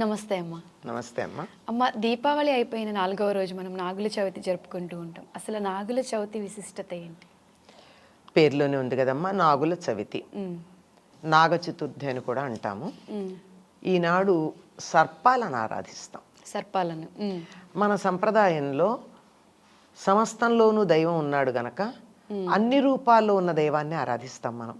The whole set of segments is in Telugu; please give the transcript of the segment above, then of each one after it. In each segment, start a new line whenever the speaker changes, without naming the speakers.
నమస్తే అమ్మ.
నమస్తే అమ్మ.
అమ్మ దీపావళి అయిపోయిన నాలుగవ రోజు మనం నాగుల చవితి జరుపుకుంటూ ఉంటాం. అసలు నాగుల చవితి విశిష్టత ఏంటి?
పేరులోనే ఉంది కదమ్మా నాగుల చవితి. నాగ చతుర్థి అని కూడా అంటాము. ఈనాడు సర్పాలను ఆరాధిస్తాం.
సర్పాలను
మన సంప్రదాయంలో సమస్తంలోనూ దైవం ఉన్నాడు గనక అన్ని రూపాల్లో ఉన్న దైవాన్ని ఆరాధిస్తాం మనం.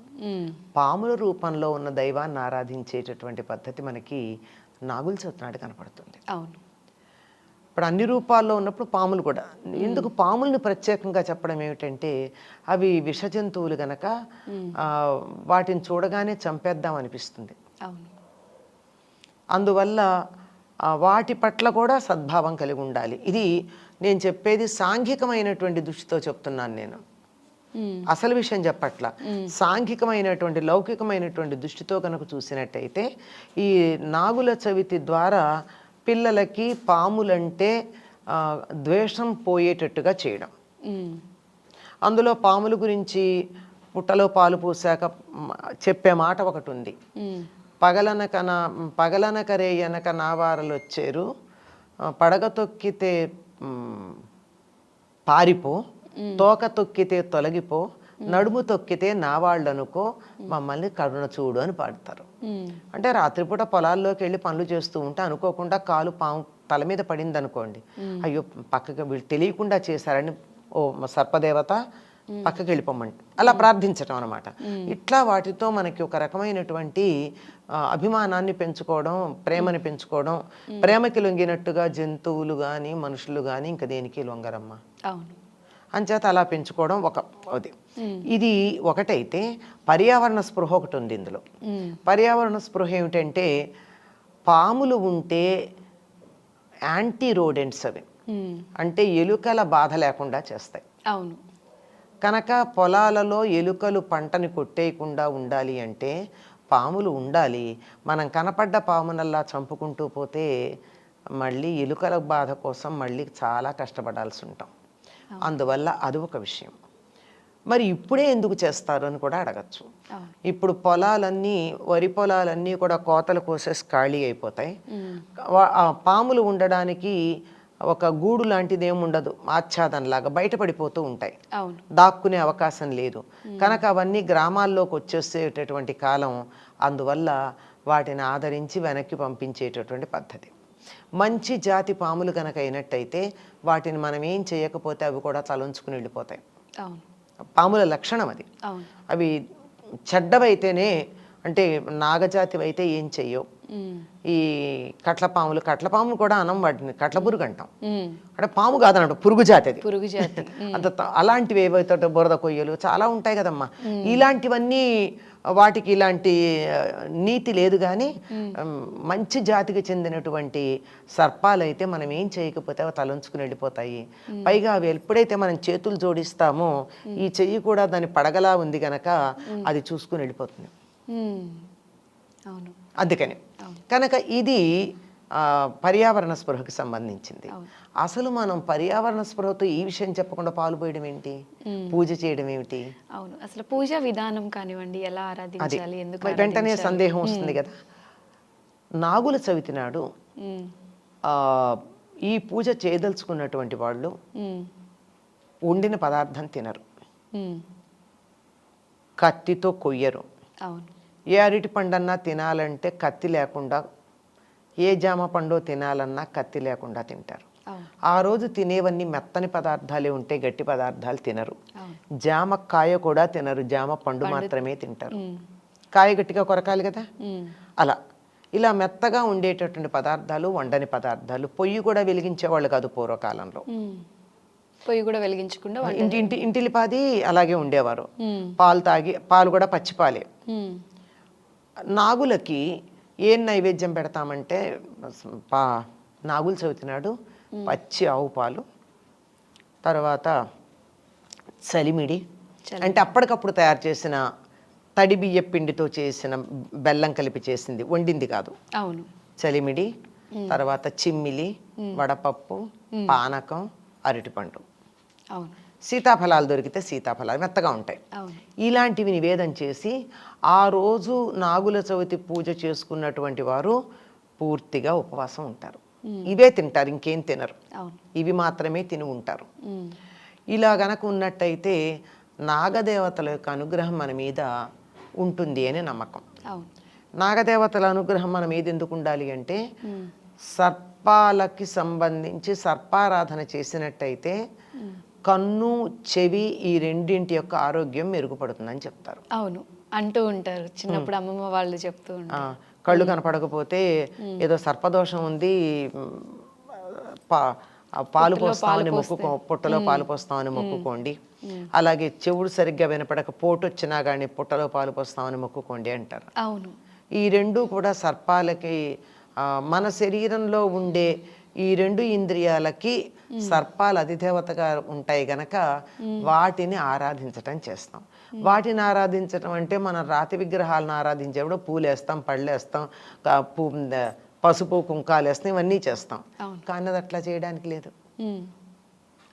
పాముల రూపంలో ఉన్న దైవాన్ని ఆరాధించేటటువంటి పద్ధతి మనకి నాగుల చవితి నాడు కనపడుతుంది.
అవును.
ఇప్పుడు అన్ని రూపాల్లో ఉన్నప్పుడు పాములు కూడా. ఎందుకు పాముల్ని ప్రత్యేకంగా చెప్పడం ఏమిటంటే అవి విష జంతువులు గనక వాటిని చూడగానే చంపేద్దాం అనిపిస్తుంది.
అవును.
అందువల్ల వాటి పట్ల కూడా సద్భావం కలిగి ఉండాలి. ఇది నేను చెప్పేది సాంఘికమైనటువంటి దృష్టితో చెప్తున్నాను నేను. అసలు విషయం చెప్పట్ల. సాంఘికమైనటువంటి లౌకికమైనటువంటి దృష్టితో కనుక చూసినట్టయితే ఈ నాగుల చవితి ద్వారా పిల్లలకి పాములంటే ద్వేషం పోయేటట్టుగా చేయడం. అందులో పాముల గురించి పుట్టలో పాలు పోసాక చెప్పే మాట ఒకటి ఉంది పగలనక నా పగలనక రేయనక నావారలు వచ్చారు. పడగ తొక్కితే పారిపో. తోక తొక్కితే తొలగిపో నడుము తొక్కితే నావాళ్ళనుకో మమ్మల్ని కరుణ చూడు అని పాడతారు. అంటే రాత్రిపూట పొలాల్లోకి వెళ్ళి పనులు చేస్తూ ఉంటే అనుకోకుండా కాలు పాము తల మీద పడింది అనుకోండి అయ్యో పక్కకి వీళ్ళు తెలియకుండా చేశారని ఓ సర్పదేవత పక్కకి వెళ్ళిపోమంట. అలా ప్రార్థించటం అనమాట ఇట్లా వాటితో మనకి ఒక రకమైనటువంటి అభిమానాన్ని పెంచుకోవడం ప్రేమని పెంచుకోవడం ప్రేమకి లొంగినట్టుగా జంతువులు కానీ మనుషులు కానీ ఇంకా దేనికి లొంగరమ్మా?
అవును.
అంచేత అలా పెంచుకోవడం ఒక అది. ఇది ఒకటైతే పర్యావరణ స్పృహ ఒకటి ఉంది ఇందులో.
ఉమ్,
పర్యావరణ స్పృహ ఏమిటంటే పాములు ఉంటే యాంటీ రోడెంట్స్ అవి.
ఉమ్,
అంటే ఎలుకల బాధ లేకుండా చేస్తాయి.
అవును.
కనుక పొలాలలో ఎలుకలు పంటని కొట్టేయకుండా ఉండాలి అంటే పాములు ఉండాలి. మనం కనపడ్డ పామునల్లా చంపుకుంటూ పోతే మళ్ళీ ఎలుకల బాధ కోసం మళ్ళీ చాలా కష్టపడాల్సి ఉంటాం. అందువల్ల అది ఒక విషయం. మరి ఇప్పుడే ఎందుకు చేస్తారు అని కూడా అడగచ్చు. ఇప్పుడు పొలాలన్నీ వరి పొలాలన్నీ కూడా కోతలు కోసేసి ఖాళీ అయిపోతాయి. పాములు ఉండడానికి ఒక గూడు లాంటిది ఏమి ఉండదు ఆచ్ఛాదనలాగా బయటపడిపోతూ ఉంటాయి. దాక్కునే అవకాశం లేదు. కనుక అవన్నీ గ్రామాల్లోకి వచ్చేసేటటువంటి కాలం అందువల్ల వాటిని ఆదరించి వెనక్కి పంపించేటటువంటి పద్ధతి. మంచి జాతి పాములు కనుక అయినట్టయితే వాటిని మనం ఏం చేయకపోతే అవి కూడా తలంచుకుని వెళ్ళిపోతాయి. పాముల లక్షణం అది. అవి చెడ్డవైతేనే అంటే నాగజాతివి అయితే ఏం చెయ్యవు. ఈ కట్లపాములు కట్లపాము కూడా అనం వాటిని కట్లపురుగు అంటాం.
ఉమ్,
అంటే పాము కాదన్నట్టు పురుగు జాతి అది.
పురుగు జాతి.
అంత అలాంటివి ఏవైతే బురద కొయ్యలు చాలా ఉంటాయి కదమ్మా. ఇలాంటివన్నీ వాటికి ఇలాంటి నీతి లేదు కానీ మంచి జాతికి చెందినటువంటి సర్పాలు అయితే మనం ఏం చేయకపోతే అవి తలంచుకుని వెళ్ళిపోతాయి. పైగా అవి ఎప్పుడైతే మనం చేతులు జోడిస్తామో ఈ చెయ్యి కూడా దాని పడగలా ఉంది గనక అది చూసుకుని వెళ్ళిపోతుంది. అందుకని. కనుక ఇది పర్యావరణ స్పృహకి సంబంధించింది. అసలు మనం పర్యావరణ స్పృహతో ఈ విషయం చెప్పకుండా పాలు పోయడం ఏంటి? పూజ చేయడం ఏమిటి?
అవును. అసలు పూజా విధానం కానివ్వండి ఎలా ఆరాధించాలి ఎందుకు
వెంటనే సందేహం వస్తుంది కదా. నాగుల చవితి నాడు ఈ పూజ చేయదలుచుకున్నటువంటి వాళ్ళు వండిన పదార్థం తినరు. కత్తితో కొయ్యరు.
అవును.
ఏ అరటి పండన్నా తినాలంటే కత్తి లేకుండా ఏ జామ పండు తినాలన్నా కత్తి లేకుండా తింటారు. ఆ రోజు తినేవన్నీ మెత్తని పదార్థాలే ఉంటే గట్టి పదార్థాలు తినరు. జామ కాయ కూడా తినరు. జామ పండు మాత్రమే తింటారు. కాయ గట్టిగా కొరకాలి కదా? అలా. ఇలా మెత్తగా ఉండేటటువంటి పదార్థాలు వండని పదార్థాలు పొయ్యి కూడా వెలిగించేవాళ్ళు కాదు పూర్వకాలంలో.
పొయ్యి కూడా వెలిగించకుండా
ఇంటి ఇంటి ఇంటిలిపాది అలాగే ఉండేవారు. పాలు తాగి పాలు కూడా పచ్చిపాలే. నాగులకి ఏం నైవేద్యం పెడతామంటే పా నాగుల చవితి నాడు పచ్చి ఆవు పాలు తర్వాత చలిమిడి
చలి.
అంటే అప్పటికప్పుడు తయారు చేసిన తడి బియ్య పిండితో చేసిన బెల్లం కలిపి చేసింది వండింది కాదు.
అవును.
చలిమిడి తర్వాత చిమ్మిలి వడపప్పు పానకం అరటిపండు.
అవును.
సీతాఫలాలు దొరికితే సీతాఫలాలు మెత్తగా ఉంటాయి. ఇలాంటివి నివేదన చేసి ఆ రోజు నాగుల చవితి పూజ చేసుకున్నటువంటి వారు పూర్తిగా ఉపవాసం ఉంటారు. ఇవే తింటారు ఇంకేం తినరు. ఇవి మాత్రమే తిని ఉంటారు. ఇలా గనక ఉన్నట్టయితే నాగదేవతల యొక్క అనుగ్రహం మన మీద ఉంటుంది అని నమ్మకం. నాగదేవతల అనుగ్రహం మన మీద ఎందుకు ఉండాలి అంటే. సర్పాలకి సంబంధించి సర్పారాధన చేసినట్టయితే కన్ను చెవి ఈ రెండింటి యొక్క ఆరోగ్యం మెరుగుపడుతుందని చెప్తారు.
అవును. అంటూ ఉంటారు. చిన్నప్పుడు అమ్మమ్మ వాళ్ళు చెప్తూ ఉంటారు.
కళ్ళు కనపడకపోతే ఏదో సర్పదోషం ఉంది పా పాలు పోస్తామని మొక్కుకో పుట్టలో పాలు పోస్తామని మొక్కుకోండి. అలాగే చెవుడు సరిగ్గా వినపడక పోటు వచ్చినా కానీ పుట్టలో పాలు పోస్తామని మొక్కుకోండి అంటారు.
అవును.
ఈ రెండు కూడా సర్పాలకి మన శరీరంలో ఉండే ఈ రెండు ఇంద్రియాలకి సర్పాలు అధిదేవతగా ఉంటాయి గనక వాటిని ఆరాధించటం చేస్తాం వాటిని ఆరాధించటం అంటే మనం రాతి విగ్రహాలను ఆరాధించేప్పుడు పూలేస్తాం పళ్ళేస్తాం పూ పసుపు కుంకాలు వేస్తాం ఇవన్నీ చేస్తాం. కానీ అది అట్లా చేయడానికి లేదు.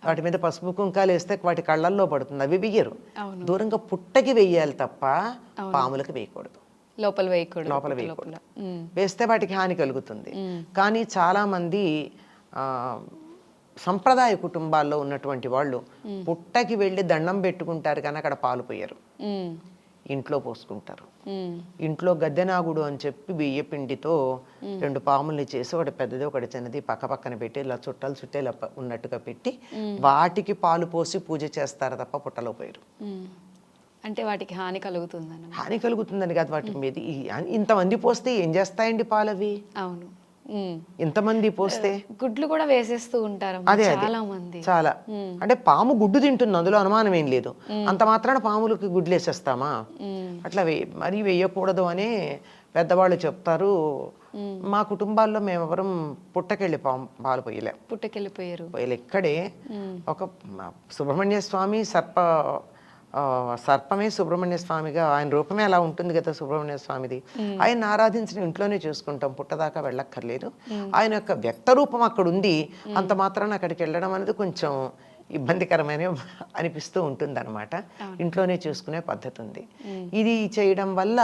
వాటి మీద పసుపు కుంకాలు వేస్తే వాటి కళ్ళల్లో పడుతుంది అవి వెయ్యరు. దూరంగా పుట్టకి వెయ్యాలి తప్ప పాములకు వేయకూడదు
లోపల వేయకూడదు
లోపల వేయకూడదు. వేస్తే వాటికి హాని కలుగుతుంది. కానీ చాలామంది ఆ, సంప్రదాయ కుటుంబాల్లో ఉన్నటువంటి వాళ్ళు పుట్టకి వెళ్ళి దండం పెట్టుకుంటారు కానీ అక్కడ పాలు పోయరు. ఇంట్లో పోసుకుంటారు. ఇంట్లో గద్దెనాగుడు అని చెప్పి బియ్య పిండితో రెండు పాముల్ని చేసి ఒకటి పెద్దది ఒకటి చిన్నది పక్క పక్కన పెట్టి ఇలా చుట్టాలు చుట్టే ఉన్నట్టుగా పెట్టి వాటికి పాలు పోసి పూజ చేస్తారు తప్ప పుట్టలో పోయారు.
అంటే వాటికి హాని కలుగుతుందన్న
హాని కలుగుతుందని కాదు వాటి మీద. ఇంతమంది పోస్తే ఏం చేస్తాయండి పాలు అవి
అవును.
ఇంతమంది పోస్తే?
గుడ్లు కూడా వేసేస్తూ ఉంటారు
అదే
చాలా మంది
చాలా. అంటే పాము గుడ్డు తింటుంది అందులో అనుమానం ఏం లేదు. అంత మాత్రాన పాములకి గుడ్లు వేసేస్తామా. అట్లా మరీ వేయకూడదు అని పెద్దవాళ్ళు చెప్తారు. మా కుటుంబాల్లో మేమెవరం పుట్టకెళ్ళి పాము పాలు పోయలేం.
పుట్టకెళ్ళిపోయారు.
పోయలే ఇక్కడే. ఒక సుబ్రహ్మణ్య స్వామి సర్ప సర్పమే సుబ్రహ్మణ్య స్వామిగా ఆయన రూపమే అలా ఉంటుంది కదా సుబ్రహ్మణ్య స్వామిది. ఆయన ఆరాధించిన ఇంట్లోనే చూసుకుంటాం పుట్టదాకా వెళ్ళక్కర్లేదు. ఆయన యొక్క వ్యక్త రూపం అక్కడ ఉంది అంత మాత్రాన అక్కడికి వెళ్ళడం అనేది కొంచెం ఇబ్బందికరమైన అనిపిస్తూ ఉంటుంది అనమాట ఇంట్లోనే చూసుకునే పద్ధతి ఉంది ఇది చేయడం వల్ల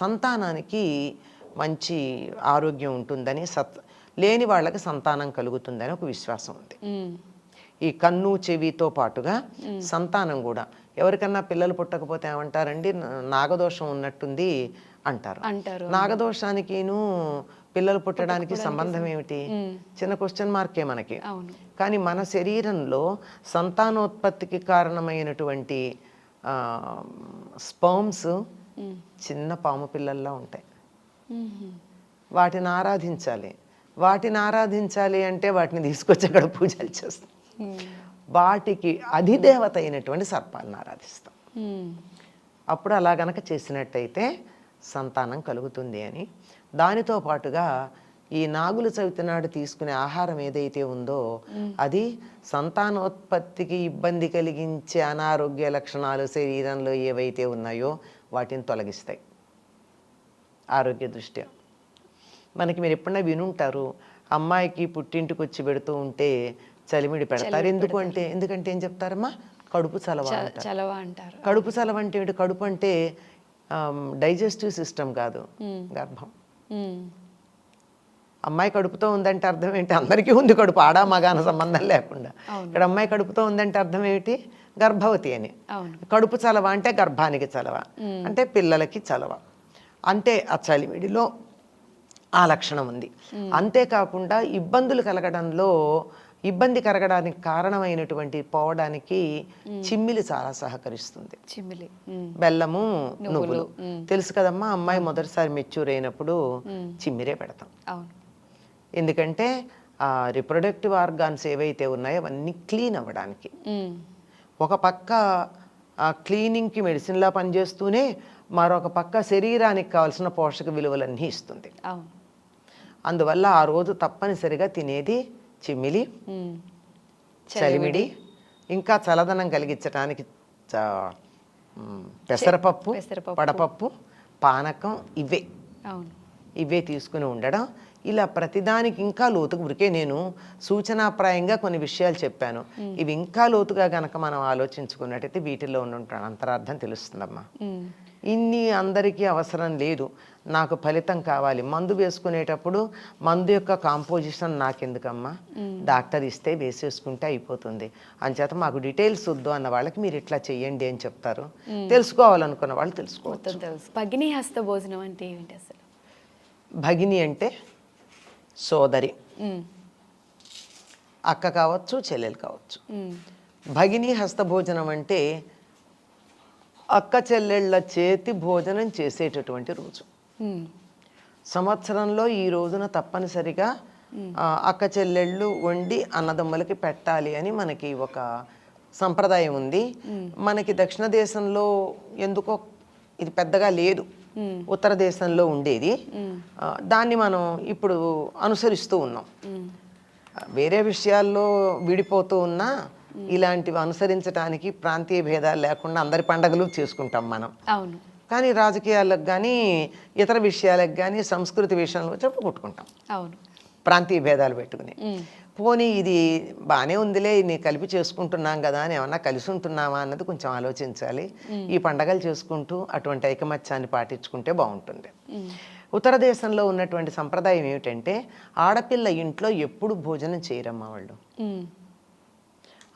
సంతానానికి మంచి ఆరోగ్యం ఉంటుందని సత్ లేని వాళ్ళకి సంతానం కలుగుతుందని ఒక విశ్వాసం ఉంది. ఈ కన్ను చెవితో పాటుగా సంతానం కూడా. ఎవరికన్నా పిల్లలు పుట్టకపోతే ఏమంటారండి? "నా- నాగదోషం ఉన్నట్టుంది అంటారు.
అంటారు
నాగదోషానికిను పిల్లలు పుట్టడానికి సంబంధం ఏమిటి? చిన్న క్వశ్చన్ మార్కే మనకి. కానీ మన శరీరంలో సంతానోత్పత్తికి కారణమైనటువంటి స్పర్మ్స్ చిన్న పాము పిల్లల్లా ఉంటాయి. వాటిని ఆరాధించాలి. వాటిని ఆరాధించాలి అంటే వాటిని తీసుకొచ్చి అక్కడ పూజలు చేస్తాం. వాటికి అధిదేవత అయినటువంటి సర్పాలను ఆరాధిస్తాం. అప్పుడు అలా గనక చేసినట్టయితే సంతానం కలుగుతుంది అని. దానితో పాటుగా ఈ నాగుల చవితి నాడు తీసుకునే ఆహారం ఏదైతే ఉందో అది సంతానోత్పత్తికి ఇబ్బంది కలిగించే అనారోగ్య లక్షణాలు శరీరంలో ఏవైతే ఉన్నాయో వాటిని తొలగిస్తాయి. ఆరోగ్య దృష్ట్యా. మనకి మీరు ఎప్పుడైనా వినుంటారు అమ్మాయికి పుట్టింటికి వచ్చి పెడుతూ ఉంటే చలిమిడి పెడతారు. ఎందుకు అంటే ఎందుకంటే ఏం చెప్తారమ్మా? కడుపు చలవ.
చలవ అంటారు.
కడుపు చలవ అంటే కడుపు అంటే డైజెస్టివ్ సిస్టమ్ కాదు గర్భం. అమ్మాయి కడుపుతో ఉందంటే అర్థం ఏంటి? అందరికీ ఉంది కడుపు ఆడా మగాన సంబంధం లేకుండా. ఇక్కడ అమ్మాయి కడుపుతో ఉందంటే అర్థం ఏమిటి గర్భవతి అని. కడుపు చలవ అంటే గర్భానికి చలవ. అంటే పిల్లలకి చలవ. అంటే ఆ చలిమిడిలో ఆ లక్షణం ఉంది. అంతేకాకుండా ఇబ్బందులు కలగడంలో ఇబ్బంది కలగడానికి కారణమైనటువంటి పోవడానికి చిమ్మిలి చాలా సహకరిస్తుంది.
చిమ్మిలి.
బెల్లము నువ్వులు. తెలుసు కదమ్మా అమ్మాయి మొదటిసారి మెచ్యూర్ అయినప్పుడు చిమ్మిరే పెడతాం. ఎందుకంటే ఆ రిప్రొడక్టివ్ ఆర్గాన్స్ ఏవైతే ఉన్నాయో అవన్నీ క్లీన్ అవ్వడానికి. ఒక పక్క ఆ క్లీనింగ్కి మెడిసిన్లా పనిచేస్తూనే మరొక పక్క శరీరానికి కావాల్సిన పోషక విలువలన్నీ ఇస్తుంది. అందువల్ల ఆ రోజు తప్పనిసరిగా తినేది చిమ్మిలి. చలిమిడి ఇంకా చలదనం కలిగించడానికి పెసరపప్పు. పడపప్పు పానకం ఇవే. ఇవే తీసుకుని ఉండడం. ఇలా ప్రతిదానికి ఇంకా లోతుగా ఉరికే నేను సూచనాప్రాయంగా కొన్ని విషయాలు చెప్పాను. ఇవి ఇంకా లోతుగా గనక మనం ఆలోచించుకున్నట్టయితే వీటిల్లో ఉన్న అంతరార్థం తెలుస్తుందమ్మా. ఇన్ని అందరికీ అవసరం లేదు. నాకు ఫలితం కావాలి. మందు వేసుకునేటప్పుడు మందు యొక్క కాంపోజిషన్ నాకెందుకమ్మా? డాక్టర్ ఇస్తే వేసేసుకుంటే అయిపోతుంది. అంచేత మాకు డీటెయిల్స్ వద్దు అన్న వాళ్ళకి మీరు ఇట్లా చెయ్యండి అని చెప్తారు. తెలుసుకోవాలనుకున్న వాళ్ళు తెలుసుకోవచ్చు.
హస్త భోజనం అంటే ఏమిటి అసలు?
భగిని అంటే సోదరి. అక్క కావచ్చు చెల్లెలు కావచ్చు. భగిని హస్త భోజనం అంటే అక్క చెల్లెళ్ళ చేతి భోజనం చేసేటటువంటి రోజు. సంవత్సరంలో ఈ రోజున తప్పనిసరిగా అక్క చెల్లెళ్ళు వండి అన్నదమ్ములకి పెట్టాలి అని మనకి ఒక సంప్రదాయం ఉంది. మనకి దక్షిణ దేశంలో ఎందుకో ఇది పెద్దగా లేదు. ఉత్తర దేశంలో ఉండేది. దాన్ని మనం ఇప్పుడు అనుసరిస్తూ ఉన్నాం. వేరే విషయాల్లో విడిపోతూ ఉన్నా ఇలాంటివి అనుసరించడానికి ప్రాంతీయ భేదాలు లేకుండా అందరి పండగలు చేసుకుంటాం మనం.
అవును.
కానీ రాజకీయాలకు కానీ ఇతర విషయాలకు కానీ సంస్కృతి విషయంలో కొట్టుకుంటాం.
అవును.
ప్రాంతీయ భేదాలు పెట్టుకుని. పోనీ ఇది బాగానే ఉందిలే నీ కలిపి చేసుకుంటున్నాం కదా అని ఏమన్నా కలిసి ఉంటున్నామా అన్నది కొంచెం ఆలోచించాలి. ఈ పండగలు చేసుకుంటూ అటువంటి ఐకమత్యాన్ని పాటించుకుంటే బాగుంటుంది. ఉత్తర దేశంలో ఉన్నటువంటి సంప్రదాయం ఏమిటంటే ఆడపిల్ల ఇంట్లో ఎప్పుడు భోజనం చేయరమ్మా వాళ్ళు.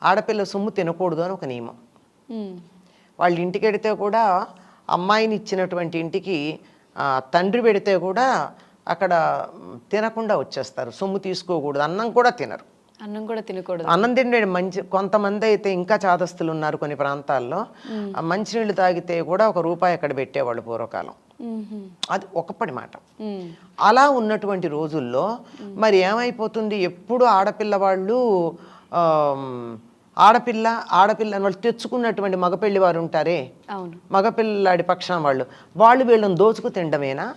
ఆడపిల్ల సొమ్ము తినకూడదు అని ఒక నియమం. వాళ్ళ ఇంటికి వెడితే కూడా అమ్మాయిని ఇచ్చినటువంటి ఇంటికి తండ్రి పెడితే కూడా అక్కడ తినకుండా వచ్చేస్తారు. సొమ్ము తీసుకోకూడదు. అన్నం కూడా తినరు.
అన్నం కూడా తినకూడదు.
అన్నం తిండే మంచి కొంతమంది అయితే ఇంకా చాదస్తులు ఉన్నారు కొన్ని ప్రాంతాల్లో. మంచినీళ్ళు తాగితే కూడా ఒక రూపాయి అక్కడ పెట్టేవాళ్ళు పూర్వకాలం. అది ఒకప్పటి మాట. అలా ఉన్నటువంటి రోజుల్లో మరి ఏమైపోతుంది? ఎప్పుడు ఆడపిల్ల వాళ్ళు ఆమ్, ఆడపిల్ల ఆడపిల్ల వాళ్ళు తెచ్చుకున్నటువంటి మగపెళ్ళి వారు ఉంటారే.
అవును.
మగపిల్లాడి పక్షాన వాళ్ళు. వాళ్ళు వీళ్ళని దోచుకు తినడమేనా.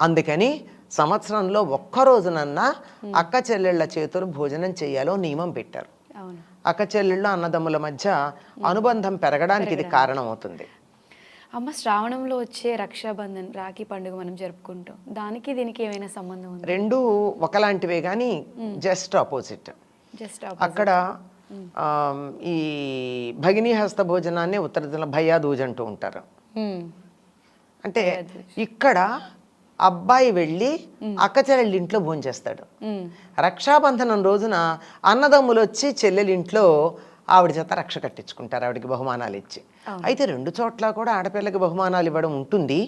అందుకని సంవత్సరంలో ఒక్క రోజునన్నా అక్క చెల్లెళ్ళ చేతులు భోజనం చేయాలో నియమం పెట్టారు. అక్క చెల్లెళ్ళు అన్నదమ్ముల మధ్య అనుబంధం పెరగడానికి ఇది కారణం అవుతుంది
అమ్మ శ్రావణంలో వచ్చే రక్షాబంధన్ రాఖీ పండుగ మనం జరుపుకుంటాం. దానికి దీనికి ఏమైనా సంబంధం
రెండు ఒకలాంటివే కానీ జస్ట్ ఆపోజిట్. అక్కడ ఈ భగినీ హస్త భోజనాన్ని ఉత్తర భయ్యా దూజ్ అంటూ ఉంటారు. అంటే ఇక్కడ అబ్బాయి వెళ్ళి అక్క చెల్లెళ్ళ ఇంట్లో భోంచేస్తాడు. రక్షాబంధనం రోజున అన్నదమ్ములు వచ్చి చెల్లెలి ఇంట్లో ఆవిడ చేత రక్ష కట్టించుకుంటారు ఆవిడకి బహుమానాలు ఇచ్చి. అయితే రెండు చోట్ల కూడా ఆడపిల్లకి బహుమానాలు ఇవ్వడం ఉంటుంది.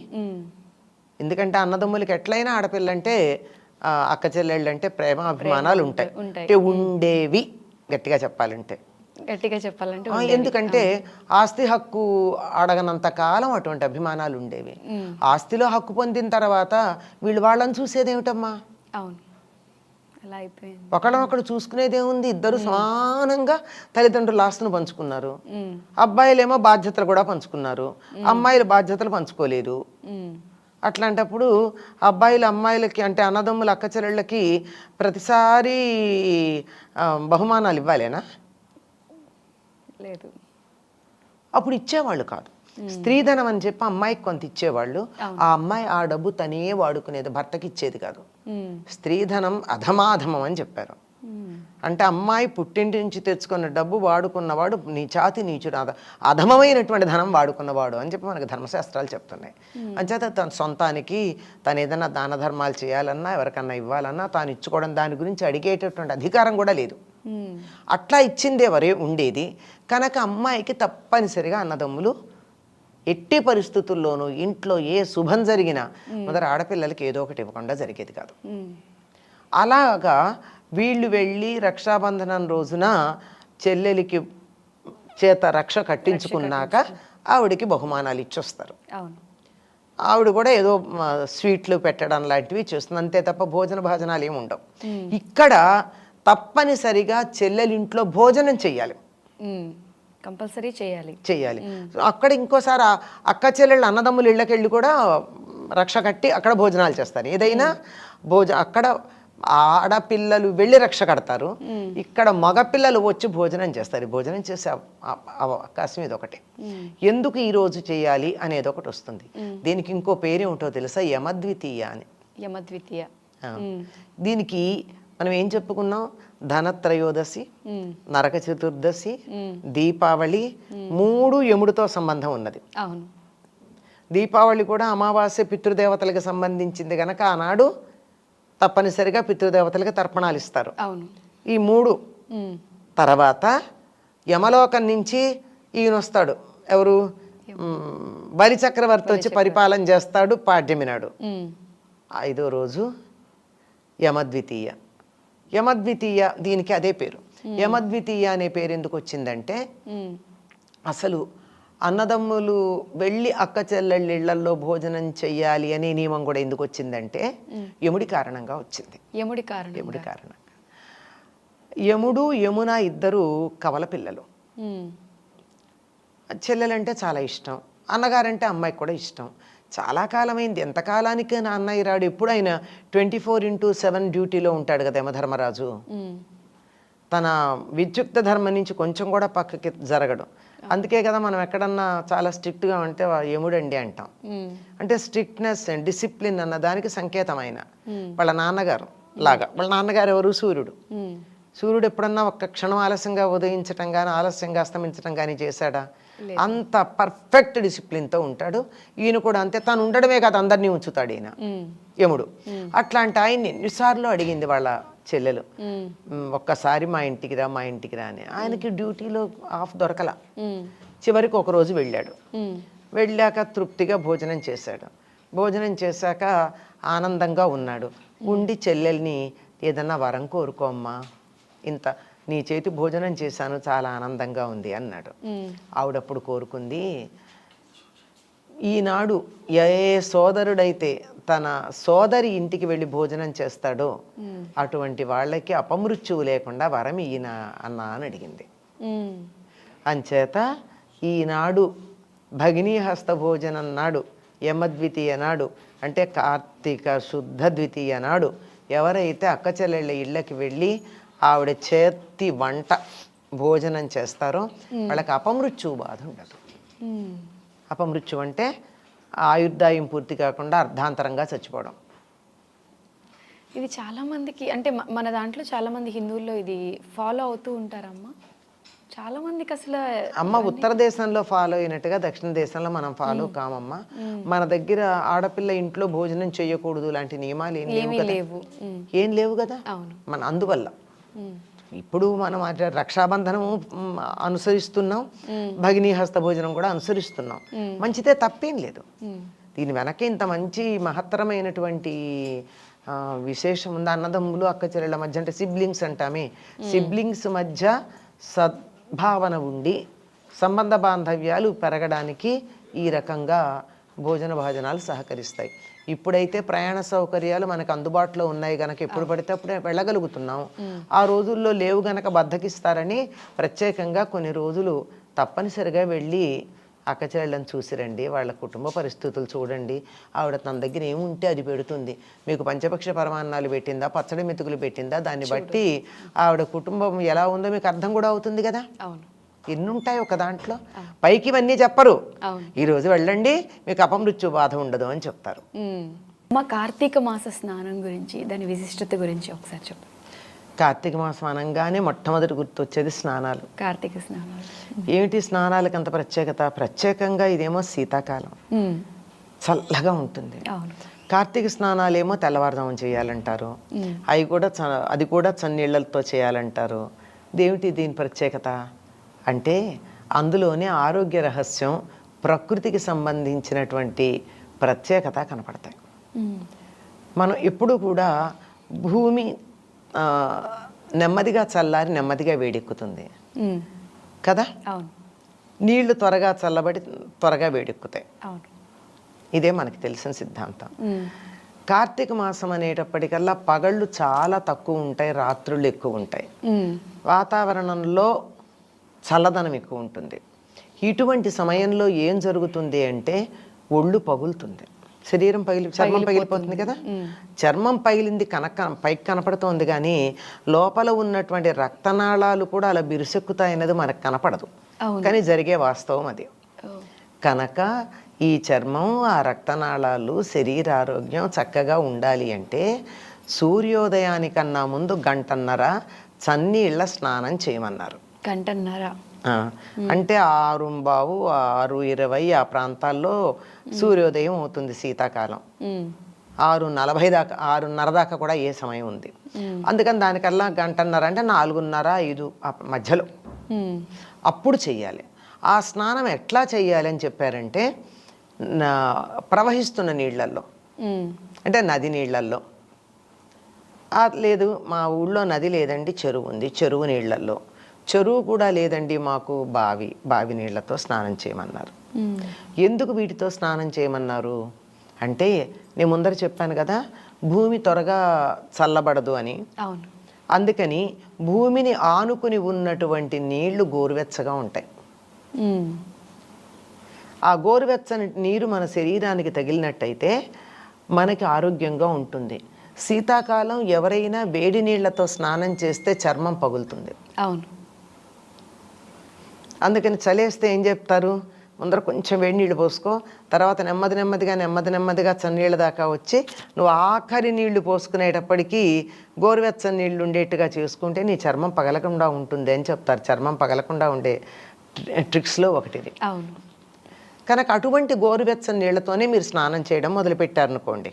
ఎందుకంటే అన్నదమ్ములకి ఎట్లయినా ఆడపిల్ల అంటే ఆ, అక్క చెల్లెళ్ళు అంటే ప్రేమ అభిమానాలు ఉంటాయి. అంటే ఉండేవి గట్టిగా చెప్పాలంటే.
గట్టిగా చెప్పాలంటే
ఎందుకంటే ఆస్తి హక్కు అడగనంత కాలం అటువంటి అభిమానాలు ఉండేవి. ఆస్తిలో హక్కు పొందిన తర్వాత వీళ్ళు వాళ్ళని చూసేది ఏమిటమ్మా
అవును
ఒకళ్ళనొకడు చూసుకునేది ఏముంది ఇద్దరు సమానంగా తల్లిదండ్రుల ఆస్తును పంచుకున్నారు. అబ్బాయిలేమో బాధ్యతలు కూడా పంచుకున్నారు. అమ్మాయిలు బాధ్యతలు పంచుకోలేదు. అట్లాంటప్పుడు అబ్బాయిలు అమ్మాయిలకి అంటే అన్నదమ్ముల అక్క చెల్లెళ్ళకి ప్రతిసారి బహుమానాలు ఇవ్వాలేనా?
లేదు.
అప్పుడు ఇచ్చేవాళ్ళు కాదు. స్త్రీధనం అని చెప్పి అమ్మాయికి కొంత ఇచ్చేవాళ్ళు. ఆ అమ్మాయి ఆ డబ్బు తనే వాడుకునేది భర్తకి ఇచ్చేది కాదు. స్త్రీధనం అధమాధమం అని చెప్పారు. అంటే అమ్మాయి పుట్టింటి నుంచి తెచ్చుకున్న డబ్బు వాడుకున్నవాడు నీచాతి నీచుడు అధ అధమమైనటువంటి ధనం వాడుకున్నవాడు అని చెప్పి మనకు ధర్మశాస్త్రాలు చెప్తున్నాయి. అంచేత తన సొంతానికి తను ఏదైనా దాన ధర్మాలు చేయాలన్నా ఎవరికన్నా ఇవ్వాలన్నా తాను ఇచ్చుకోవడం దాని గురించి అడిగేటటువంటి అధికారం కూడా లేదు. అట్లా ఇచ్చిందే వరే ఉండేది. కనుక అమ్మాయికి తప్పనిసరిగా అన్నదమ్ములు ఎట్టి పరిస్థితుల్లోనూ ఇంట్లో ఏ శుభం జరిగినా మొదట ఆడపిల్లలకి ఏదో ఒకటి ఇవ్వకుండా జరిగేది కాదు. అలాగా వీళ్ళు వెళ్ళి రక్షాబంధనం రోజున చెల్లెలికి చేత రక్ష కట్టించుకున్నాక ఆవిడకి బహుమానాలు ఇచ్చొస్తారు. ఆవిడ కూడా ఏదో స్వీట్లు పెట్టడం లాంటివి చేస్తుంది. అంతే తప్ప భోజన భాజనాలు ఏమి ఉండవు. ఇక్కడ తప్పనిసరిగా చెల్లెలింట్లో భోజనం చెయ్యాలి.
కంపల్సరీ చేయాలి.
చెయ్యాలి. అక్కడ ఇంకోసారి అక్క చెల్లెళ్ళు అన్నదమ్ములు ఇళ్ళకెళ్ళి కూడా రక్ష కట్టి అక్కడ భోజనాలు చేస్తారు. ఏదైనా భోజ అక్కడ ఆడపిల్లలు వెళ్ళి రక్ష కడతారు. ఇక్కడ మగపిల్లలు వచ్చి భోజనం చేస్తారు. భోజనం చేసే అవ- అవ- అవకాశం ఇది ఒకటి. ఎందుకు ఈ రోజు చేయాలి అనేది ఒకటి వస్తుంది. దీనికి ఇంకో పేరు ఏమిటో తెలుసా? యమద్వితీయ అని.
యమద్వితీయ.
దీనికి మనం ఏం చెప్పుకున్నాం? ధనత్రయోదశి నరక చతుర్దశి దీపావళి మూడు యముడితో సంబంధం ఉన్నది.
అవును.
దీపావళి కూడా అమావాస్య పితృదేవతలకు సంబంధించింది గనక ఆనాడు తప్పనిసరిగా పితృదేవతలకు తర్పణాలు ఇస్తారు
అవును.
ఈ మూడు తర్వాత యమలోకం నుంచి ఈయన వస్తాడు ఎవరు? బలి చక్రవర్తి వచ్చి పరిపాలన చేస్తాడు పాడ్యమి నాడు
ఉమ్,
ఐదో రోజు యమద్వితీయ. యమద్వితీయ దీనికి అదే పేరు. యమద్వితీయ అనే పేరు ఎందుకు వచ్చిందంటే అసలు అన్నదమ్ములు వెళ్ళి అక్క చెల్లెళ్ళ ఇళ్ళల్లో భోజనం చెయ్యాలి అనే నియమం కూడా ఎందుకు వచ్చిందంటే యముడి కారణంగా వచ్చింది.
యముడి కారణం
యముడి కారణంగా. యముడు యమున ఇద్దరు కవల పిల్లలు. చెల్లెలంటే చాలా ఇష్టం అన్నగారంటే అమ్మాయికి కూడా ఇష్టం. చాలా కాలమైంది ఎంతకాలానికి నా అన్నయ్య రాడు? ఎప్పుడు ఆయన ట్వంటీ ఫోర్ ఇంటూ సెవెన్ డ్యూటీలో ఉంటాడు కదా యమధర్మరాజు. తన విద్యుక్త ధర్మం నుంచి కొంచెం కూడా పక్కకి జరగడు. అందుకే కదా మనం ఎక్కడన్నా చాలా స్ట్రిక్ట్గా ఉంటే యముడండి అంటాం. అంటే స్ట్రిక్ట్నెస్ డిసిప్లిన్ అన్న దానికి సంకేతమైన వాళ్ళ నాన్నగారు లాగా. వాళ్ళ నాన్నగారు ఎవరు? సూర్యుడు. సూర్యుడు ఎప్పుడన్నా ఒక్క క్షణం ఆలస్యంగా ఉదయించటం కానీ ఆలస్యంగా అస్తమించటం కానీ చేశాడా? అంత పర్ఫెక్ట్ డిసిప్లిన్తో ఉంటాడు. ఈయన కూడా అంతే. తను ఉండడమే కాదు అందరినీ ఉంచుతాడు ఈయన. యముడు. అట్లాంటి ఆయన్ని ఎన్నిసార్లు అడిగింది వాళ్ళ చెల్లెలు.
ఉమ్,
"మ్, ఒక్కసారి మా ఇంటికి రా మా ఇంటికి రా అని. ఆయనకి డ్యూటీలో ఆఫ్ దొరకల. చివరికి ఒక రోజు వెళ్ళాడు. వెళ్ళాక తృప్తిగా భోజనం చేశాడు. భోజనం చేశాక ఆనందంగా ఉన్నాడు. ఉండి చెల్లెల్ని ఏదన్నా వరం కోరుకోమ్మా ఇంత నీ చేతి భోజనం చేశాను చాలా ఆనందంగా ఉంది అన్నాడు. ఆవిడప్పుడు కోరుకుంది ఈనాడు ఏ సోదరుడైతే తన సోదరి ఇంటికి వెళ్ళి భోజనం చేస్తాడో. అటువంటి వాళ్ళకి అపమృత్యువు లేకుండా వరం ఈయన అన్నా అని అడిగింది. అంచేత ఈనాడు భగినీ హస్త భోజనం నాడు యమద్వితీయ నాడు అంటే కార్తీక శుద్ధ ద్వితీయ నాడు ఎవరైతే అక్క చెల్లెళ్ళ ఇళ్ళకి వెళ్ళి ఆవిడ చేతి వంట భోజనం చేస్తారో వాళ్ళకి అపమృత్యువు బాధ ఉండదు. అపమృత్యు అంటే ఆయుర్దాయం పూర్తి కాకుండా అర్ధాంతరంగా చచ్చిపోవడం.
ఇది చాలా మందికి అంటే మన దాంట్లో చాలా మంది హిందువుల్లో ఇది ఫాలో అవుతూ ఉంటారమ్మా. చాలా మందికి అసలు
అమ్మ ఉత్తర దేశంలో ఫాలో అయినట్టుగా దక్షిణ దేశంలో మనం ఫాలో కామమ్మ. మన దగ్గర ఆడపిల్ల ఇంట్లో భోజనం చేయకూడదు లాంటి నియమాలు ఏం లేవు ఏం లేవు కదా?
అవును.
మన అందువల్ల. ఇప్పుడు మనం అట్లా రక్షాబంధనం మ్, అనుసరిస్తున్నాం. భగినీ హస్త భోజనం కూడా అనుసరిస్తున్నాం. మంచిదే తప్పేం లేదు. దీని వెనక ఇంత మంచి మహత్తరమైనటువంటి విశేషం ఉంది? అన్నదమ్ములు అక్క చెల్లెళ్ళ మధ్య అంటే సిబ్లింగ్స్ అంటామే. సిబ్లింగ్స్ మధ్య సద్భావన ఉండి సంబంధ బాంధవ్యాలు పెరగడానికి ఈ రకంగా భోజన భోజనాలు సహకరిస్తాయి. ఇప్పుడైతే ప్రయాణ సౌకర్యాలు మనకు అందుబాటులో ఉన్నాయి గనక ఎప్పుడు పడితే అప్పుడే వెళ్ళగలుగుతున్నాం. ఆ రోజుల్లో లేవు గనక బద్దకిస్తారని ప్రత్యేకంగా కొన్ని రోజులు తప్పనిసరిగా వెళ్ళి అక్క చెల్లెళ్ళని చూసిరండి వాళ్ళ కుటుంబ పరిస్థితులు చూడండి. ఆవిడ తన దగ్గర ఏముంటే అది పెడుతుంది. మీకు పంచపక్ష పరమాన్నాలు పెట్టిందా పచ్చడి మెతుకులు పెట్టిందా? దాన్ని బట్టి ఆవిడ కుటుంబం ఎలా ఉందో మీకు అర్థం కూడా అవుతుంది కదా?
అవును.
ఎన్ని ఉంటాయి ఒక దాంట్లో? పైకి ఇవన్నీ చెప్పరు.
అవును.
ఈ రోజు వెళ్ళండి మీకు అపమృత్యు బాధ ఉండదు అని చెప్తారు.
మా కార్తీక మాస స్నానం గురించి దాని విశిష్టత గురించి ఒకసారి చెప్పు.
కార్తీక మాసం అనగానే మొట్టమొదటి గుర్తొచ్చేది స్నానాలు.
కార్తీక స్నానాలు.
ఏమిటి స్నానాలకు అంత ప్రత్యేకత? ప్రత్యేకంగా ఇదేమో శీతాకాలం. చల్లగా ఉంటుంది. కార్తీక స్నానాలేమో తెల్లవారుజామున చేయాలంటారు.
ఉమ్,
అవి కూడా అది కూడా చన్నీళ్ళతో చేయాలంటారు. దేమిటి దీని ప్రత్యేకత? అంటే అందులోనే ఆరోగ్య రహస్యం ప్రకృతికి సంబంధించినటువంటి ప్రత్యేకత కనపడతాయి. మనం ఎప్పుడు కూడా భూమి నెమ్మదిగా చల్లారి నెమ్మదిగా వేడెక్కుతుంది. కదా? నీళ్ళు త్వరగా చల్లబడి త్వరగా వేడెక్కుతాయి. ఇదే మనకి తెలిసిన సిద్ధాంతం. కార్తీక మాసం అనేటప్పటికల్లా పగళ్ళు చాలా తక్కువ ఉంటాయి రాత్రులు ఎక్కువ ఉంటాయి. వాతావరణంలో చల్లదనం ఎక్కువ ఉంటుంది ఇటువంటి సమయంలో ఏం జరుగుతుంది అంటే ఒళ్ళు పగులుతుంది. శరీరం పగిలి చర్మం పగిలిపోతుంది. కదా? చర్మం పగిలింది కనక పైకి కనపడుతోంది కానీ లోపల ఉన్నటువంటి రక్తనాళాలు కూడా అలా బిరుసెక్కుతాయన్నది మనకు కనపడదు. కానీ జరిగే వాస్తవం అది. కనుక ఈ చర్మం ఆ రక్తనాళాలు శరీరారోగ్యం చక్కగా ఉండాలి అంటే సూర్యోదయానికన్నా ముందు గంటన్నర చన్నీళ్ళ స్నానం చేయమన్నారు.
గంటన్నర.
అంటే ఆరు బావు ఆరు ఇరవై ఆ ప్రాంతాల్లో సూర్యోదయం అవుతుంది శీతాకాలం. ఆరు నలభై దాకా ఆరున్నర దాకా కూడా ఏ సమయం ఉంది. అందుకని దానికల్లా గంటన్నర అంటే నాలుగున్నర ఐదు మధ్యలో. అప్పుడు చెయ్యాలి. ఆ స్నానం ఎట్లా చెయ్యాలి అని చెప్పారంటే ప్రవహిస్తున్న నీళ్ళల్లో.
ఉమ్,
అంటే నది నీళ్ళల్లో. ఆ, లేదు మా ఊళ్ళో నది లేదండి చెరువు ఉంది చెరువు నీళ్ళల్లో. చెరువు కూడా లేదండి మాకు బావి బావి నీళ్ళతో స్నానం చేయమన్నారు. ఎందుకు వీటితో స్నానం చేయమన్నారు? అంటే నేను ముందర చెప్పాను కదా భూమి త్వరగా చల్లబడదు అని.
అవును.
అందుకని భూమిని ఆనుకుని ఉన్నటువంటి నీళ్ళు గోరువెచ్చగా ఉంటాయి. ఆ గోరువెచ్చని నీరు మన శరీరానికి తగిలినట్టయితే మనకి ఆరోగ్యంగా ఉంటుంది. శీతాకాలం ఎవరైనా వేడి నీళ్ళతో స్నానం చేస్తే చర్మం పగులుతుంది.
అవును.
అందుకని చలేస్తే ఏం చెప్తారు? ముందర కొంచెం వేడి నీళ్ళు పోసుకో తర్వాత నెమ్మది నెమ్మదిగా నెమ్మది నెమ్మదిగా చన్నీళ్ళ దాకా వచ్చి నువ్వు ఆఖరి నీళ్ళు పోసుకునేటప్పటికీ గోరువెచ్చని నీళ్ళు ఉండేట్టుగా చేసుకుంటే నీ చర్మం పగలకుండా ఉంటుంది అని చెప్తారు. చర్మం పగలకుండా ఉండే ట్రిక్స్లో ఒకటిది.
అవును.
కనుక అటువంటి గోరువెచ్చని నీళ్ళతోనే మీరు స్నానం చేయడం మొదలుపెట్టారనుకోండి.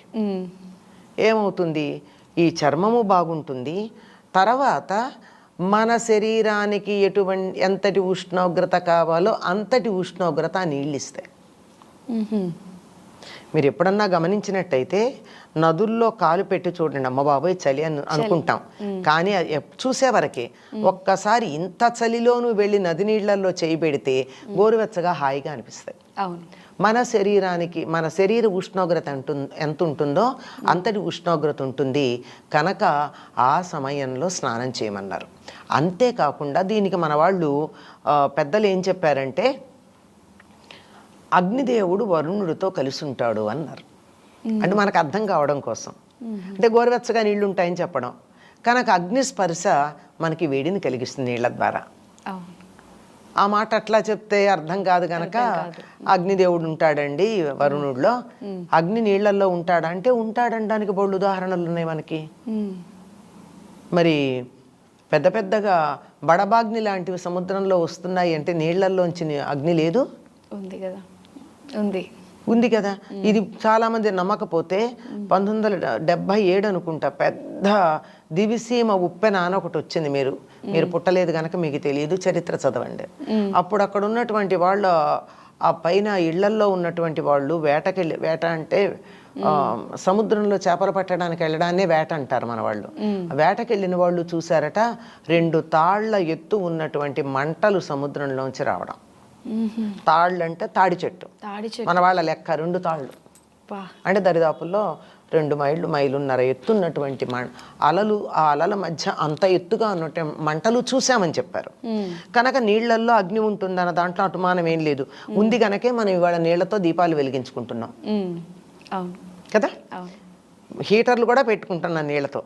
ఏమవుతుంది? ఈ చర్మము బాగుంటుంది. తర్వాత మన శరీరానికి ఎటువంటి ఎంతటి ఉష్ణోగ్రత కావాలో అంతటి ఉష్ణోగ్రత ఆ నీళ్ళు ఇస్తాయి మీరు ఎప్పుడన్నా గమనించినట్టయితే నదుల్లో కాలు పెట్టి చూడండి అమ్మ బాబోయ్ చలి అని అనుకుంటాం. కానీ అది ఎప్- చూసే వరకే. ఒక్కసారి ఇంత చలిలోనూ వెళ్ళి నది నీళ్ళల్లో చేయి పెడితే గోరువెచ్చగా హాయిగా అనిపిస్తాయి.
అవును.
మన శరీరానికి మన శరీర ఉష్ణోగ్రత అంటు ఎంత ఉంటుందో అంతటి ఉష్ణోగ్రత ఉంటుంది. కనుక ఆ సమయంలో స్నానం చేయమన్నారు. అంతేకాకుండా దీనికి మన వాళ్ళు పెద్దలు ఏం చెప్పారంటే అగ్నిదేవుడు వరుణుడితో కలిసి ఉంటాడు అన్నారు అంటే మనకు అర్థం కావడం కోసం. అంటే గోరువెచ్చగా నీళ్ళు ఉంటాయని చెప్పడం. కనుక అగ్ని స్పర్శ మనకి వేడిని కలిగిస్తుంది నీళ్ళ ద్వారా. ఆ మాట అట్లా చెప్తే అర్థం కాదు గనక అగ్నిదేవుడు ఉంటాడండి వరుణుడిలో. అగ్ని నీళ్ళల్లో ఉంటాడా? అంటే ఉంటాడనడానికి బోళ్ళు ఉదాహరణలు ఉన్నాయి మనకి. మరి పెద్ద పెద్దగా బడబాగ్ని లాంటివి సముద్రంలో వస్తున్నాయి అంటే నీళ్ళల్లోంచి ని- అగ్ని లేదు?
ఉంది కదా. ఉంది.
ఉంది కదా. ఇది చాలా మంది నమ్మకపోతే పంతొమ్మిది వందల డెబ్బై ఏడు అనుకుంటా పెద్ద దివిసీమ ఉప్పెన అని ఒకటి వచ్చింది మీరు. మీరు పుట్టలేదు కనుక మీకు తెలియదు చరిత్ర చదవండి. అప్పుడు అక్కడ ఉన్నటువంటి వాళ్ళు ఆ పైన ఇళ్ళల్లో ఉన్నటువంటి వాళ్ళు వేటకెళ్ళి వేట అంటే సముద్రంలో చేపలు పట్టడానికి వెళ్ళడాన్నే వేట అంటారు మన వాళ్ళు. వేటకెళ్ళిన వాళ్ళు చూసారట రెండు తాళ్ళ ఎత్తు ఉన్నటువంటి మంటలు సముద్రంలోంచి రావడం. తాళ్ళు అంటే తాడి చెట్టు. మన వాళ్ళ లెక్క రెండు తాళ్ళు అంటే దరిదాపుల్లో రెండు మైళ్ళు మైలున్నర ఎత్తున్నటువంటి అలలు ఆ అలల మధ్య అంత ఎత్తుగా ఉన్నట్టు మంటలు చూసామని చెప్పారు. కనుక నీళ్ళల్లో అగ్ని ఉంటుందన్న దాంట్లో అనుమానం ఏం లేదు. ఉంది కనుకే మనం ఇవాళ నీళ్ళతో దీపాలు వెలిగించుకుంటున్నాం. కదా? హీటర్లు కూడా పెట్టుకుంటున్నాం
నీళ్ళతో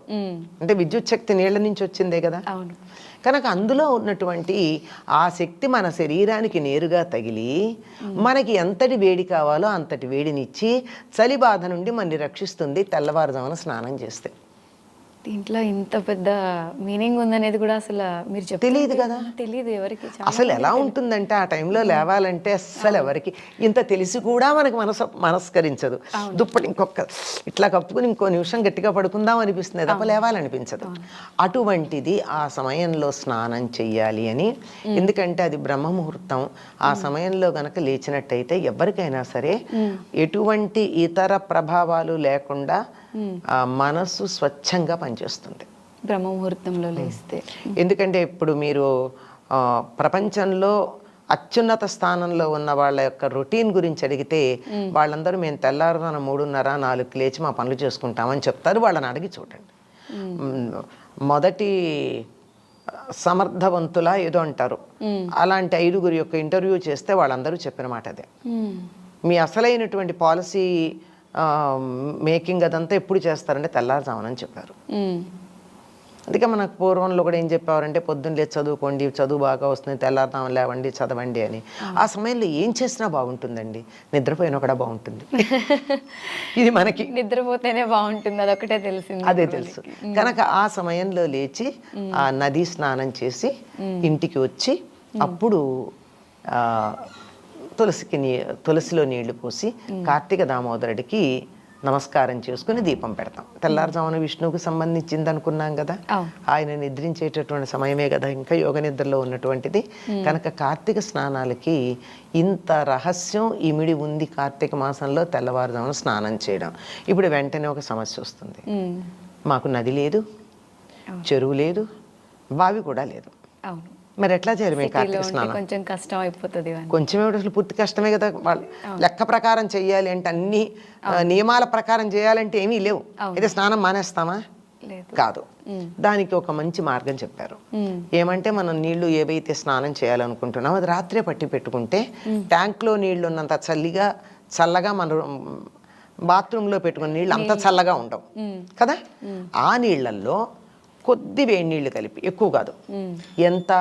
అంటే విద్యుత్ శక్తి నీళ్ళ నుంచి వచ్చిందే కదా?
అవును.
కనుక అందులో ఉన్నటువంటి ఆ శక్తి మన శరీరానికి నేరుగా తగిలి మనకి ఎంతటి వేడి కావాలో అంతటి వేడినిచ్చి చలి బాధ నుండి మనని రక్షిస్తుంది తెల్లవారుజామున స్నానం చేస్తే.
దీంట్లో ఇంత పెద్ద మీనింగ్ ఉందనేది కూడా అసలు మీరు చెప్తే
తెలియదు కదా?
తెలియదు ఎవరికి.
అసలు ఎలా ఉంటుందంటే ఆ టైంలో లేవాలంటే అస్సలు ఎవరికి ఇంత తెలిసి కూడా మనకి మనసు మనస్కరించదు. దుప్పటి ఇంకొక ఇట్లా కప్పుకుని ఇంకో నిమిషం గట్టిగా పడుకుందాం అనిపిస్తుంది. తప్ప లేవాలనిపించదు. అటువంటిది ఆ సమయంలో స్నానం చెయ్యాలి అని. ఎందుకంటే అది బ్రహ్మ ముహూర్తం. ఆ సమయంలో గనక లేచినట్టయితే ఎవరికైనా సరే ఎటువంటి ఇతర ప్రభావాలు లేకుండా ఆ మనస్సు స్వచ్ఛంగా పనిచేస్తుంది.
బ్రహ్మ ముహూర్తంలో లేస్తే
ఎందుకంటే ఇప్పుడు మీరు ప్రపంచంలో అత్యున్నత స్థానంలో ఉన్న వాళ్ళ యొక్క రొటీన్ గురించి అడిగితే వాళ్ళందరూ మేము తెల్లారున మూడున్నర నాలుగుకి లేచి మా పనులు చేసుకుంటామని చెప్తారు వాళ్ళని అడిగి చూడండి. మొదటి సమర్థవంతుల ఏదో అంటారు. అలాంటి ఐదుగురు యొక్క ఇంటర్వ్యూ చేస్తే వాళ్ళందరూ చెప్పిన మాట అదే మీ అసలైనటువంటి పాలసీ మేకింగ్ అదంతా ఎప్పుడు చేస్తారంటే తెల్లారుజామునని చెప్పారు. అందుకే మనకు పూర్వంలో కూడా ఏం చెప్పేవారంటే పొద్దున్న లేచి చదువుకోండి చదువు బాగా వస్తుంది తెల్లారుతాం లేవండి చదవండి అని. ఆ సమయంలో ఏం చేసినా బాగుంటుందండి. నిద్రపోయినా కూడా బాగుంటుంది. ఇది మనకి
నిద్రపోతేనే బాగుంటుంది అదొకటే తెలిసింది
అదే తెలుసు. కనుక ఆ సమయంలో లేచి ఆ నది స్నానం చేసి ఇంటికి వచ్చి అప్పుడు తులసికి నీ తులసిలో నీళ్ళు పోసి కార్తీక దామోదరుడికి నమస్కారం చేసుకుని దీపం పెడతాం. తెల్లారుజామున విష్ణువుకు సంబంధించింది అనుకున్నాం కదా. ఆయన నిద్రించేటటువంటి సమయమే కదా ఇంకా యోగ నిద్రలో ఉన్నటువంటిది. కనుక కార్తీక స్నానాలకి ఇంత రహస్యం ఇమిడి ఉంది కార్తీక మాసంలో తెల్లవారుజామున స్నానం చేయడం. ఇప్పుడు వెంటనే ఒక సమస్య వస్తుంది. మాకు నది లేదు చెరువు లేదు బావి కూడా లేదు.
అవును.
మరి ఎట్లా చేయాలి మేము
సిటీలో
కార్తీక స్నానం
కొంచెం కష్టం అయిపోతుంది
కొంచెం ఏమిటి అసలు పూర్తి కష్టమే కదా. వాళ్ళు లెక్క ప్రకారం చెయ్యాలి అంటే అన్ని నియమాల ప్రకారం చేయాలంటే ఏమీ లేవు. అయితే స్నానం మానేస్తామా? కాదు. దానికి ఒక మంచి మార్గం చెప్పారు. ఏమంటే మనం నీళ్ళు ఏవైతే స్నానం చేయాలనుకుంటున్నామో అది రాత్రే పట్టి పెట్టుకుంటే ట్యాంక్లో నీళ్ళు ఉన్నంత చల్లిగా చల్లగా మన బాత్రూంలో పెట్టుకున్న నీళ్ళు అంత చల్లగా ఉండవు. కదా? ఆ నీళ్ళల్లో కొద్ది వేడి నీళ్ళు కలిపి ఎక్కువ కాదు. ఎంత?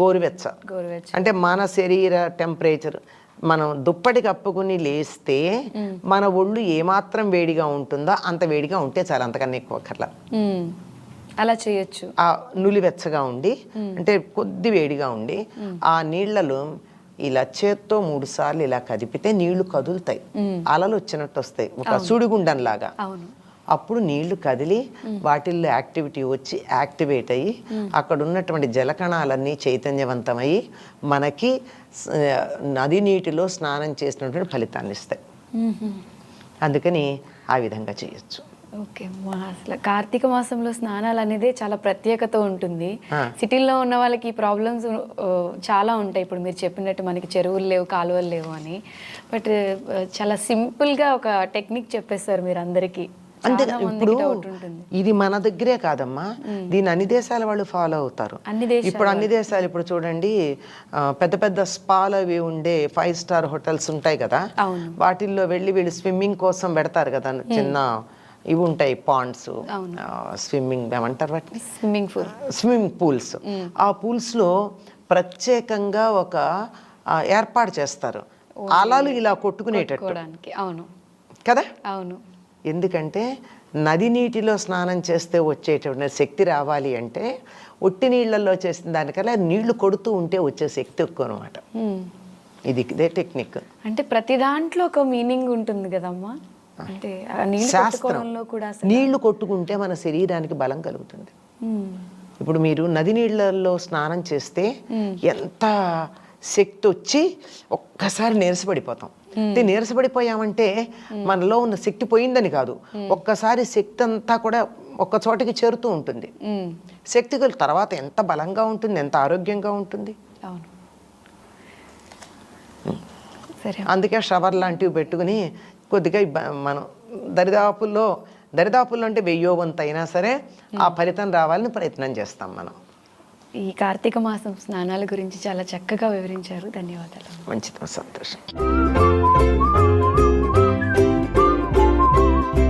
గోరువెచ్చ.
గోరువెచ్చ.
అంటే మన శరీర టెంపరేచర్ మనం దుప్పటి కప్పుకుని లేస్తే మన ఒళ్ళు ఏమాత్రం వేడిగా ఉంటుందో అంత వేడిగా ఉంటే చాలా అంతకన్నా ఎక్కువ అక్కర్లా.
అలా చేయొచ్చు.
ఆ నులివెచ్చగా ఉండి అంటే కొద్ది వేడిగా ఉండి ఆ నీళ్ళలో ఇలా చేత్తో మూడు సార్లు ఇలా కదిపితే నీళ్ళు కదులుతాయి. అలలు వచ్చినట్టు వస్తాయి. ఒక సుడిగుండం లాగా
అవును.
అప్పుడు నీళ్ళు కదిలి వాటిల్లో యాక్టివిటీ వచ్చి యాక్టివేట్ అయ్యి అక్కడ ఉన్నటువంటి జలకణాలన్నీ చైతన్యవంతమయ్యి మనకి నది నీటిలో స్నానం చేసినటువంటి ఫలితాన్ని ఇస్తాయి. అందుకని ఆ విధంగా చేయొచ్చు.
ఓకే అసలు కార్తీక మాసంలో స్నానాలు అనేది చాలా ప్రత్యేకత ఉంటుంది. సిటీల్లో ఉన్న వాళ్ళకి ఈ ప్రాబ్లమ్స్ చాలా ఉంటాయి. ఇప్పుడు మీరు చెప్పినట్టు మనకి చెరువులు లేవు కాలువలు లేవు అని. బట్ చాలా simple గా ఒక టెక్నిక్ చెప్పేస్తారు మీరు అందరికీ
అంతే ఇప్పుడు ఇది మన దగ్గరే కాదమ్మా. దీన్ని అన్ని దేశాల వాళ్ళు ఫాలో అవుతారు. ఇప్పుడు అన్ని దేశాలు ఇప్పుడు చూడండి పెద్ద పెద్ద స్పాలు అవి ఉండే ఫైవ్ స్టార్ హోటల్స్ ఉంటాయి కదా. వాటిల్లో వెళ్ళి వీళ్ళు స్విమ్మింగ్ కోసం పెడతారు కదా చిన్న ఇవి ఉంటాయి పాండ్స్ స్విమ్మింగ్ ఏమంటారు వాటిని?
Swimming pool.
Swimming pools. ఆ పూల్స్లో ప్రత్యేకంగా ఒక ఏర్పాటు చేస్తారు. అలలు ఇలా కొట్టుకునేటట్టు.
అవును.
కదా?
అవును.
ఎందుకంటే నది నీటిలో స్నానం చేస్తే వచ్చేటువంటి శక్తి రావాలి అంటే ఒట్టి నీళ్ళల్లో చేసిన దానికల్లా నీళ్ళు కొడుతూ ఉంటే వచ్చే శక్తి ఎక్కువ అనమాట. ఇది ఇదే టెక్నిక్.
అంటే ప్రతి దాంట్లో ఒక మీనింగ్ ఉంటుంది కదమ్మా? అంటే ఆ నీళ్ళు
శాస్త్రం.
కొట్టుకోవడంలో కూడా
నీళ్ళు కొట్టుకుంటే మన శరీరానికి బలం కలుగుతుంది. ఇప్పుడు మీరు నది నీళ్ళల్లో స్నానం చేస్తే ఎంత శక్తి వచ్చి ఒక్కసారి నీరసపడిపోతాం. నీరసపడిపోయామంటే మనలో ఉన్న శక్తి పోయిందని కాదు. ఒక్కసారి శక్తి అంతా కూడా ఒక్క చోటకి చేరుతూ ఉంటుంది. శక్తి తర్వాత ఎంత బలంగా ఉంటుంది ఎంత ఆరోగ్యంగా ఉంటుంది? అందుకే షవర్ లాంటివి పెట్టుకుని కొద్దిగా మనం దరిదాపుల్లో దరిదాపుల్లో అంటే వెయ్యో వంతు అయినా సరే ఆ ఫలితం రావాలని ప్రయత్నం చేస్తాం మనం.
ఈ కార్తీక మాసం స్నానాల గురించి చాలా చక్కగా వివరించారు. ధన్యవాదాలు.
మంచిది సంతోషం.